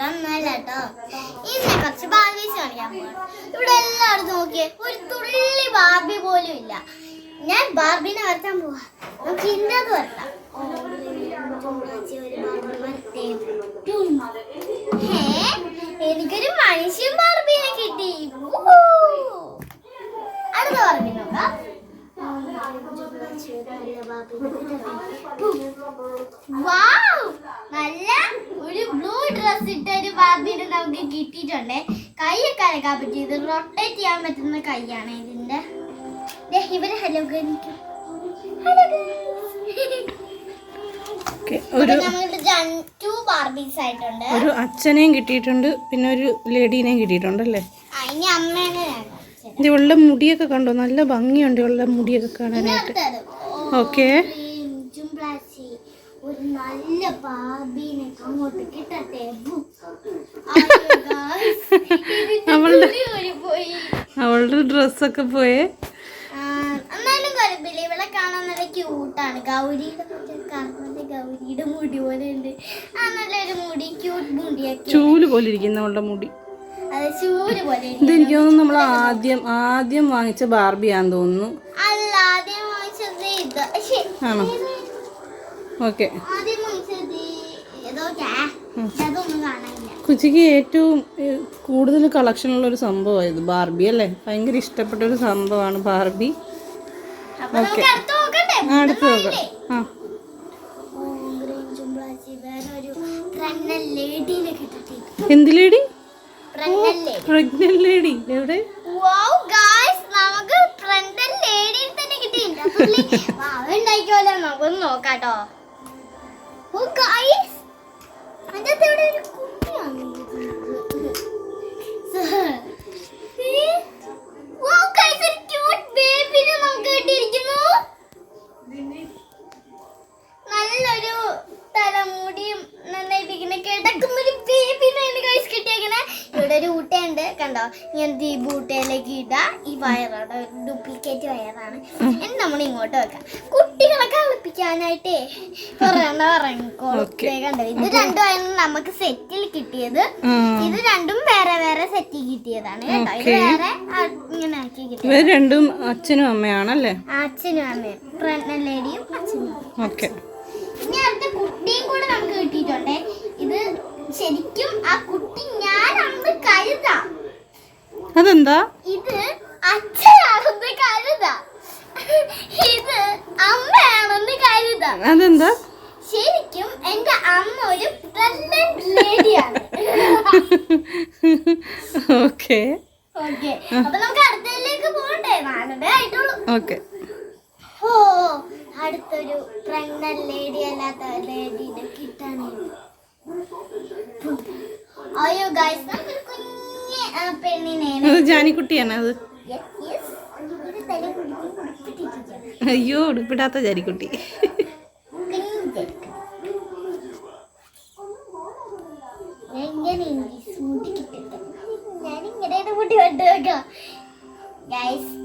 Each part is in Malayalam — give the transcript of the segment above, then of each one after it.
വേറെ ഒന്നല്ല കേട്ടോ ഇന്ന് കുറച്ച് ബാർബീസ് കാണിക്കാൻ പോകണം ഇവിടെ എല്ലാവരും നോക്കിയേ ഒരു തുള്ളി ബാർബി പോലും ഇല്ല. ഞാൻ ബാർബിനെ വരത്താൻ പോവാ. നമുക്ക് ഇന്നത് വരട്ടെ. എനിക്കൊരു മനുഷ്യൻ ബാർബിനെ കിട്ടി. അടുത്ത ബാർബി നോക്കാം വാവ്! നല്ല ഒരു ബ്ലൂ ഡ്രസ് ഇട്ട ഒരു ബാർബിനെ നമുക്ക് കിട്ടിയിട്ടുണ്ട് കൈയൊക്കെ അനക്കാൻ പറ്റും. ഇത് റൊട്ടേറ്റ് ചെയ്യാൻ പറ്റുന്ന കൈയാണ് ഇതിന്റെ. ഇവർ ഹലോ ഒരു അച്ഛനെയും കിട്ടിയിട്ടുണ്ട് പിന്നെ ഒരു ലേഡീനെയും കിട്ടിയിട്ടുണ്ട് അല്ലേ? ഇവളുടെ മുടിയൊക്കെ കണ്ടോ? നല്ല ഭംഗിയുണ്ട് ഇവളുടെ മുടിയൊക്കെ കാണാനായിട്ട്. ഓക്കെ. ഒരു നല്ല ബാബിനെ അങ്ങോട്ട് കിട്ടട്ടെ ബും. അയ്യോ, guys. ഇതിന്റെ അവളുടെ-. അവളുടെ ഡ്രസ്സൊക്കെ പോയേ. ആ, എന്നാലും കുഴപ്പമില്ല. ഇവളെ കാണാൻ നല്ല ക്യൂട്ടാണ് ഗൗരിയുടെ ഗൗരിയുടെ മുടി പോലെ ഉണ്ട്. ആ നല്ലൊരു മുടി ക്യൂട്ട് മുടിയൊക്കെ. ചൂൽ പോലെ ഇരിക്കുന്ന അവളുടെ മുടി. അത് ചൂര് പോലെ ഉണ്ട്. ഇത് തോന്നുന്നു നമ്മൾ ആദ്യം ആദ്യം വാങ്ങിച്ച ബാർബിയാന്ന് തോന്നുന്നു. അല്ല ആദ്യം വാങ്ങിച്ചത് ഇത്. ആണോ? ഓക്കെ. ആദ്യം വാങ്ങിച്ചത് കുച്ചിക്ക് ഏറ്റവും കൂടുതൽ കളക്ഷൻ ഉള്ള ഒരു സംഭവമായത് ബാർബി അല്ലേ? ഭയങ്കര ഇഷ്ടപ്പെട്ട ഒരു സംഭവമാണ് ബാർബി. ഓക്കെ. അടുത്ത് നോക്കാം. ആ. എന്ത് ലേഡി പ്രഗ്നന്റ് ലേഡി എവിടെ? നോക്കാട്ടോ. നല്ലൊരു തലമുടിയും നന്നായിട്ടിരിക്കുന്ന കിടക്കുന്ന. ഒരു ഊട്ടയുണ്ട് കണ്ടോ? ഇങ്ങനത്തെ ഈ ബൂട്ടയിലേക്ക് ഇടാ ഈ വയറാണ് ഡ്യൂപ്ലിക്കേറ്റ് വയറാണ്. ഇനി നമ്മൾ ഇങ്ങോട്ട് വെക്കാം. കുട്ടികളൊക്കെ കളിപ്പിക്കാനായിട്ടേ കുറെ എണ്ണം കണ്ടോ ഇത് രണ്ടുമായിരുന്നു നമുക്ക് സെറ്റിൽ കിട്ടിയത്. ഇത് രണ്ടും വേറെ വേറെ സെറ്റിൽ കിട്ടിയതാണ് കേട്ടോ. ഇത് വേറെ ഇങ്ങനെ ആക്കി കിട്ടിയത് ഇവർ രണ്ടും അച്ഛനും അമ്മയാണല്ലേ? അച്ഛനും അമ്മയും പ്രഗ്നന്റ് ലേഡിയും അച്ഛനും. ഓക്കെ. ഇനി അടുത്ത കുട്ടിയും കൂടെ നമുക്ക് കിട്ടിയിട്ടുണ്ടേ. ഇത് ശരിക്കും ആ കുട്ടി ഞാനാണെന്ന് കരുതാം. അതെന്താ? ഇത് അച്ഛനാണെന്ന് കരുതാം. ഇത് അമ്മയാണെന്ന് കരുതാം. അതെന്താ? ശരിക്കും എന്റെ അമ്മ ഒരു പ്രഗ്നന്റ് ലേഡിയാണ് ഓക്കെ. ഓക്കെ. അപ്പൊ നമുക്ക് അടുത്തതിലേക്ക് പോകണ്ടേ? നാലേ ആയിട്ടുള്ളൂ. ഓക്കെ. ഓ അടുത്തൊരു പ്രഗ്നന്റ് ലേഡി അല്ലാത്ത ലേഡീനെ അയ്യോ ഗൈസ് നമുക്കൊരു കുഞ്ഞ് ആ, പെണ്ണിനെ. അത് ജാനിക്കുട്ടിയാണ് അത്. അയ്യോ ഉടുപ്പിടാത്ത ജാനിക്കുട്ടി.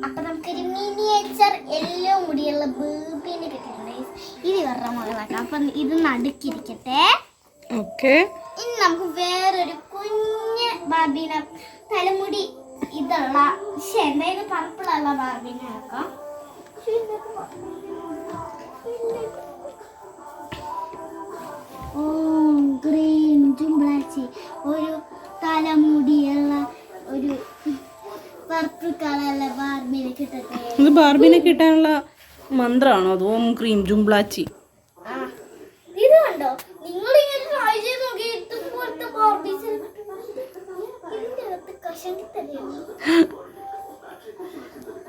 അപ്പൊ നമുക്കൊരു മിനിയേച്ചർ എല്ലോ മുടിയുള്ള ബേബിനെ കിട്ടിയിട്ടുണ്ട്. Guys. ഇത് ഇവരുടെ മകളാക്കാം അപ്പം ഇത് നടുക്കിരിക്കട്ടെ. ഓക്കെ ബാർബീനെ തലമുടി ഇതുള്ള പക്ഷെ എന്താ ഇത് പർപ്പിളുള്ള ബാർബീനെ ആക്കാം. ഓ ഗ്രീൻ ചുമ്പ്ലാച്ചി ഒരു തലമുടിയുള്ള ഒരു പർപ്പിൾ കളറുള്ള ബാർബിനെ കിട്ടട്ടെ. ഇത് ബാർബിനെ കിട്ടാനുള്ള മന്ത്രമാണോ? അത് ഓം ക്രീം ജുംബ്ലാച്ചി ഇത് കണ്ടോ? നിങ്ങൾ ഇങ്ങനെ ട്രൈ ചെയ്ത് നോക്കി ഇതുപോലത്തെ ബാർബീസ് ഇതിന്റെ അകത്ത് കഷണ്ടി തന്നെയാണ്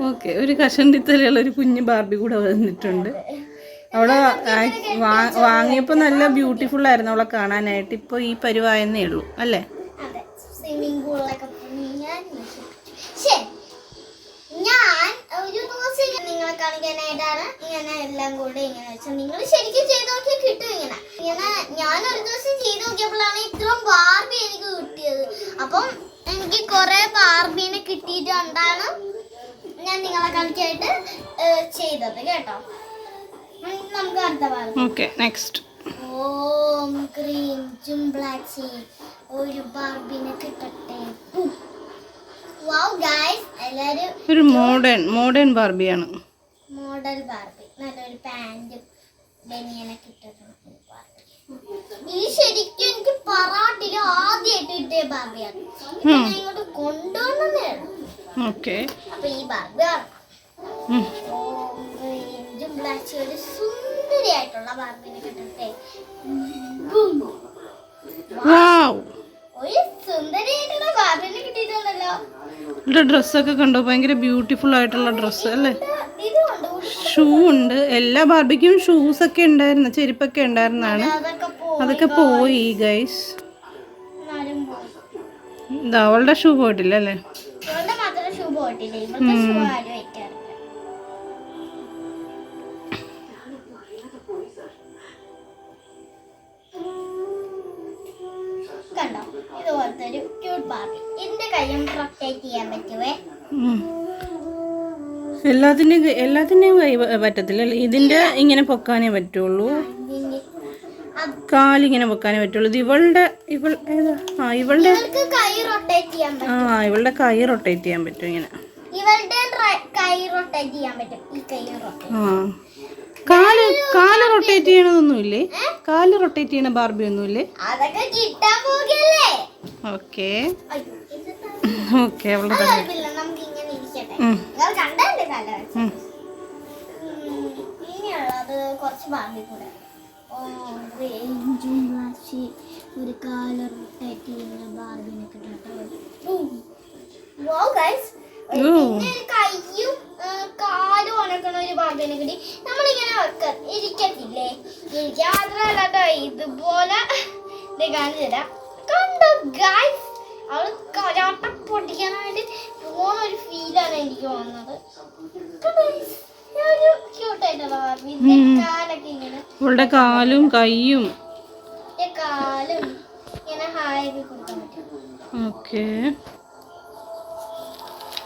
ഓക്കെ ഒരു കഷണ്ടി തലയുള്ള ഒരു കുഞ്ഞു ബാർബി കൂടെ വന്നിട്ടുണ്ട്. അവളെ വാങ്ങിയപ്പോ വാങ്ങിയപ്പോൾ നല്ല ബ്യൂട്ടിഫുൾ ആയിരുന്നു അവളെ കാണാനായിട്ട്. ഇപ്പോൾ ഈ പരുവായെന്നേ ഉള്ളൂ അല്ലേ? ഞാൻ ഒരു ദിവസം ഇങ്ങനെ നിങ്ങളെ കാണിക്കാനായിട്ടാണ് ഇങ്ങനെ എല്ലാം കൂടെ ഇങ്ങനെ വെച്ചത്. നിങ്ങൾ ശരിക്കും ചെയ്ത് നോക്കിയാൽ കിട്ടും ഇങ്ങനെ. ഇങ്ങനെ ഞാൻ ഒരു ദിവസം ചെയ്ത് നോക്കിയപ്പോഴാണ് ഇത്രയും ബാർബി എനിക്ക് കിട്ടിയത്. അപ്പം എനിക്ക് കുറെ ബാർബീനെ കിട്ടിയിട്ടുണ്ടാണ് ഞാൻ നിങ്ങളെ കളിക്കായിട്ട് ചെയ്തത് കേട്ടോ. നമുക്ക് അടുത്ത ഓക്കെ നെക്സ്റ്റ്. ഓം ക്രീം ചുംബ്ലാച്ചി ഒരു ബാർബിനെ കിട്ടട്ടെ. വൗ ഗൈസ് എല്ലാരും ഒരു മോഡേൺ മോഡേൺ ബാർബിയാണ്. Model Barbie. നല്ലൊരു പാന്റും ബനിയനൊക്കെ ഇട്ടിട്ടുള്ള ഒരു ശരിക്കും എനിക്ക് പറാട്ടിൽ ആദ്യമായിട്ട് കിട്ടിയ ബാർബിയാണ് ഇത് ഇങ്ങോട്ട് കൊണ്ടുവന്നതേ ഉള്ളൂ. ഓക്കെ. അപ്പൊ ഈ ബാർബി കാണാം ഓറഞ്ചും ബ്ലാക്കും ഒരു സുന്ദരിയായിട്ടുള്ള ബാർബിനെ കിട്ടട്ടെ ഒരു സുന്ദരിയായിട്ടുള്ള ബാർബിനെ കിട്ടിയിട്ടുണ്ടല്ലോ. ഇവിടെ ഡ്രസ്സൊക്കെ കണ്ടോ? ഭയങ്കര ബ്യൂട്ടിഫുൾ ആയിട്ടുള്ള ഡ്രസ്സ് അല്ലേ? ഷൂ ഉണ്ട്. എല്ലാ ബാർബിക്കും ഷൂസ് ഒക്കെ ഉണ്ടായിരുന്നു ചെരുപ്പൊക്കെ ഉണ്ടായിരുന്നാണ്. അതൊക്കെ പോയി ഗൈസ് ഇതാ അവളുടെ ഷൂ പോയിട്ടില്ല അല്ലേ? കണ്ടോ? ഇതുപോലത്തെ ഒരു ക്യൂട്ട് ബാർബി ഇതിന്റെ കയ്യും റൊട്ടേറ്റ് ചെയ്യാൻ പറ്റുവേ. എല്ലാത്തിന്റെയും എല്ലാത്തിന്റെയും കൈ പറ്റത്തില്ല. ഇതിന്റെ ഇതിന്റെ ഇങ്ങനെ പൊക്കാനേ പറ്റുള്ളൂ. കാലിങ്ങനെ പൊക്കാനേ പറ്റുള്ളൂ. ഇത് ഇവളുടെ ഇവൾ ഏതാ? ആ ഇവളുടെ കൈ റൊട്ടേറ്റ് ചെയ്യാൻ പറ്റും ആ ഇവളുടെ കൈ റൊട്ടേറ്റ് ചെയ്യാൻ പറ്റും. ഇങ്ങനെ ആ. കാൽ കാൽ റൊട്ടേറ്റ് ചെയ്യണതൊന്നുമില്ലേ? കാൽ റൊട്ടേറ്റ് ചെയ്യണ ബാർബി ഒന്നുമില്ലേ? ഓക്കെ ഓക്കെ അവളുടെ ഇനിയുള്ളത് കുറച്ച് ഓറഞ്ചും ഒരു കാലർ റൊട്ടേറ്റ് ചെയ്യുന്ന ബാർബിനെ ഓ. പിന്നെ ഒരു കയ്യും ആ, കാലും ഉണക്കണ ഒരു ബാർബിനെ കിട്ടി നമ്മളിങ്ങനെ വെക്ക. ഇരിക്കത്തില്ലേ? ഇരിക്കാൻ മാത്രമല്ല കേട്ടോ ഇതുപോലെ ഇത് കാണിച്ചു തരാം. കണ്ടോ ഗൈസ് അവൾ കരാട്ട പൊട്ടിക്കാനായിട്ട് പോകുന്ന ഒരു ഫീലാണ് എനിക്ക് വന്നത് ഇവളുടെ കാലും കൈയും. കാലും ഇങ്ങനെ ഹായ് കൊടുക്കാൻ പറ്റും. ഓക്കേ.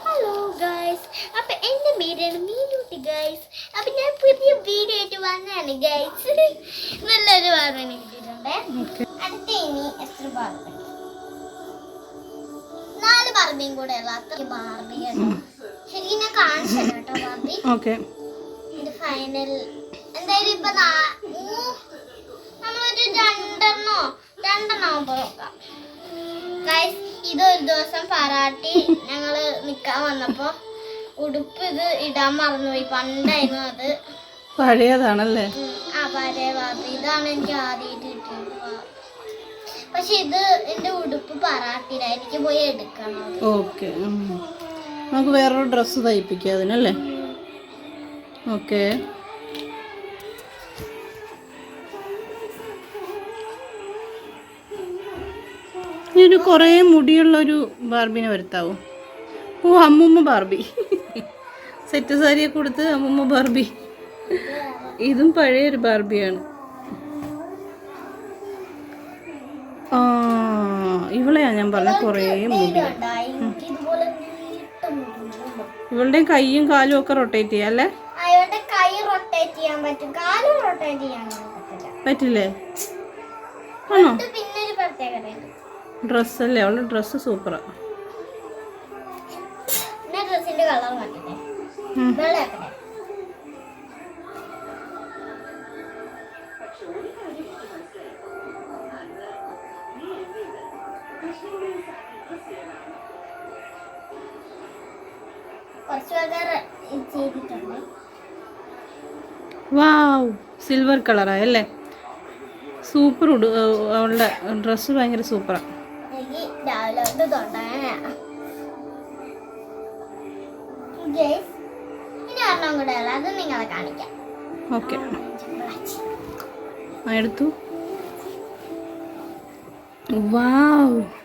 ഹലോ ഗൈസ് അപ്പൊ എന്റെ പേരാണ് മീനൂട്ടി ഗൈസ് അപ്പൊ ഞാൻ പുതിയ വീഡിയോ ആയിട്ട് വന്നതാണ് ഗൈസ് നല്ലൊരു വാർത്ത കിട്ടിയിട്ടുണ്ട് അടുത്ത ഇനി എത്ര നാല് ബാർബിയും കൂടെ ഉള്ള അത്ര ബാർബിയാണ് ശരിക്കും ഞാൻ കാണിച്ചു കേട്ടോ ബാർബി. ഓക്കെ. ഇത് ഫൈനൽ എന്തായാലും ഇപ്പൊ നമ്മളൊരു രണ്ടെണ്ണോ രണ്ടെണ്ണാവുമ്പോ നോക്കാം. ഇതൊരു ദിവസം പറാട്ടി ഞങ്ങൾ നിക്കാൻ വന്നപ്പോ ഉടുപ്പ് ഇത് ഇടാൻ മറന്നുപോയി. പണ്ടായിരുന്നു അത്. പഴയതാണല്ലേ? ആ പഴയ ബാബി ഇതാണ് എനിക്ക് ആദ്യമായിട്ട്. പക്ഷെ ഇത് എന്റെ ഉടുപ്പ് പറാട്ടിയില്ല എനിക്ക് പോയി എടുക്കണം. ഓക്കെ നമുക്ക് വേറൊരു ഡ്രസ്സ് തയ്പ്പിക്കാം അതിനല്ലേ? ഓക്കെ. ഇനി കുറേ മുടിയുള്ള ഒരു ബാർബിനെ വരുത്താവോ? ഓ അമ്മുമ്മ ബാർബി. സെറ്റ് സാരിയെ കൊടുത്ത് അമ്മുമ്മ ബാർബി. ഇതും പഴയൊരു ബാർബിയാണ്. ആ ഇവളെയാ ഞാൻ പറഞ്ഞ കുറേ മുടി. ഇവളുടെയും. ഇവളുടെ കൈയും കാലും ഒക്കെ റൊട്ടേറ്റ് ചെയ്യാം അല്ലേ? പറ്റില്ല? ആണോ? ഡ്രസ് ഡ്രസ്സല്ലേ അവളുടെ ഡ്രസ്സ് സൂപ്പറാ ഡ്രസ്സിന്റെ കളർ മാറ്റട്ടെ? ചെയ്തിട്ടുണ്ട്. വാവ് സിൽവർ കളറായല്ലേ സൂപ്പർ ഉടു അവളുടെ ഡ്രസ്സ് ഭയങ്കര സൂപ്പറാ. ഓക്കെ. എടുത്തു. തൊട്ട്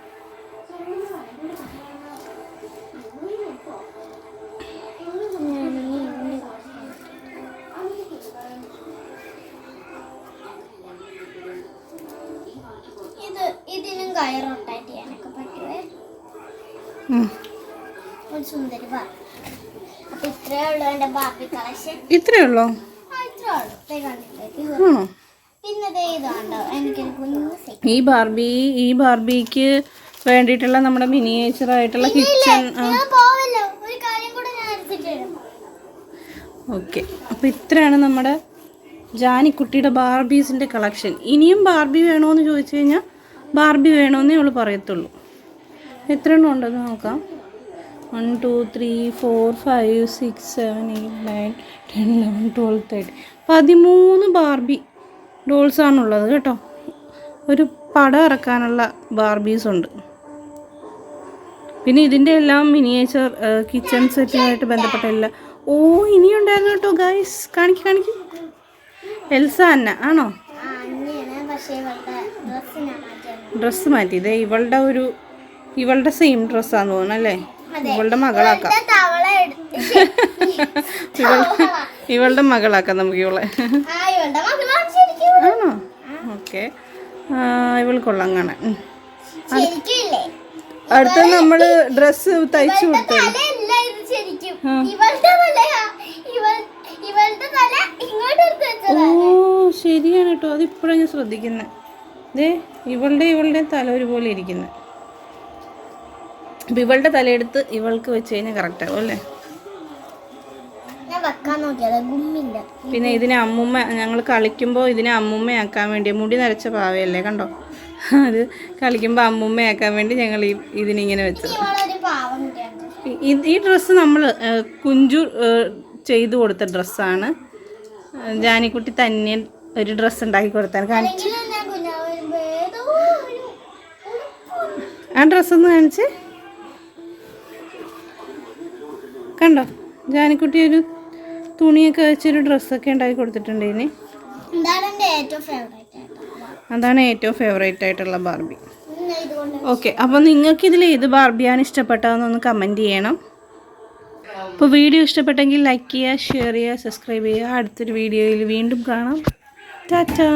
കണ്ടില്ലേ? ഉള്ളോ ആണോ? ഈ ബാർബി ഈ ബാർബിക്ക് വേണ്ടിയിട്ടുള്ള നമ്മുടെ മിനിയേച്ചർ ആയിട്ടുള്ള കിച്ചൺ ഓക്കെ. അപ്പോൾ ഇത്രയാണ് നമ്മുടെ ജാനിക്കുട്ടിയുടെ ബാർബീസിന്റെ കളക്ഷൻ ഇനിയും ബാർബി വേണോന്ന് ചോദിച്ചു കഴിഞ്ഞാൽ ബാർബി വേണമെന്നേ അവൾ പറയത്തുള്ളൂ. എത്ര എണ്ണം ഉണ്ടെന്ന് നോക്കാം. One two three four five six seven eight nine ten eleven twelve thirty പതിമൂന്ന് ബാർബി ഡോൾസാണുള്ളത് കേട്ടോ. ഒരു പടം ഇറക്കാനുള്ള ബാർബീസ് ഉണ്ട്. പിന്നെ ഇതിന്റെ എല്ലാം മിനിയേച്ചർ കിച്ചൺ സെറ്റുമായിട്ട് ബന്ധപ്പെട്ട എല്ലാം ഓ ഇനിയുണ്ടായിരുന്നു കേട്ടോ ഗൈസ്. കാണിക്ക് കാണിക്ക്. എൽസ അന്ന ആണോ? ഡ്രസ്സ് മാറ്റി ഇതേ ഇവളുടെ ഒരു ഇവളുടെ സെയിം ഡ്രസ്സാന്ന് തോന്നുന്നു അല്ലേ. ഇവളുടെ മകളാക്കാം. ഇവളുടെ മകളാക്കാം നമുക്ക് ഇവളെ. ആണോ? ഓക്കെ. ഇവൾ കൊള്ളാം കാണാൻ അടുത്ത നമ്മൾ ഡ്രസ് തയ്ച്ചു കൊടുത്തു. ഓ ശരിയാണ് കേട്ടോ. അത് ഇപ്പോഴാണ് ഞാൻ ശ്രദ്ധിക്കുന്നത് ദേ ഇവളുടെ ഇവളുടെ തല ഒരുപോലെ ഇരിക്കുന്നത് അപ്പം ഇവളുടെ തലയെടുത്ത് ഇവൾക്ക് വെച്ച് കഴിഞ്ഞാൽ കറക്റ്റ് ആവും അല്ലേ? പിന്നെ ഇതിനെ അമ്മുമ്മ ഞങ്ങൾ കളിക്കുമ്പോൾ ഇതിനെ അമ്മുമ്മയാക്കാൻ വേണ്ടി മുടി നരച്ച പാവയല്ലേ കണ്ടോ? അത് കളിക്കുമ്പോൾ അമ്മുമ്മയാക്കാൻ വേണ്ടി ഞങ്ങൾ ഈ ഇതിനിങ്ങനെ വെച്ചത്. ഈ- ഡ്രസ്സ് നമ്മൾ കുഞ്ചു ചെയ്തു കൊടുത്ത ഡ്രസ്സാണ്. ജാനിക്കുട്ടി തന്നെ ഒരു ഡ്രസ്സ് ഉണ്ടാക്കി കൊടുത്താണ്. കാണിച്ചു ആ ഡ്രസ്സൊന്ന് കാണിച്ച്. കണ്ടോ? ജാനിക്കുട്ടി ഒരു തുണിയൊക്കെ വെച്ചൊരു ഡ്രസ്സൊക്കെ ഉണ്ടാക്കി കൊടുത്തിട്ടുണ്ട് ഇനി. അതാണ് ഏറ്റവും ഫേവറേറ്റ് ആയിട്ടുള്ള ബാർബി ഓക്കെ അപ്പോൾ നിങ്ങൾക്ക് ഇതിൽ ഏത് ബാർബിയാണ് ഇഷ്ടപ്പെട്ടതെന്നൊന്ന് കമന്റ് ചെയ്യണം. അപ്പോൾ വീഡിയോ ഇഷ്ടപ്പെട്ടെങ്കിൽ ലൈക്ക് ചെയ്യുക ഷെയർ ചെയ്യുക സബ്സ്ക്രൈബ് ചെയ്യുക. അടുത്തൊരു വീഡിയോയിൽ വീണ്ടും കാണാം. ടാറ്റാ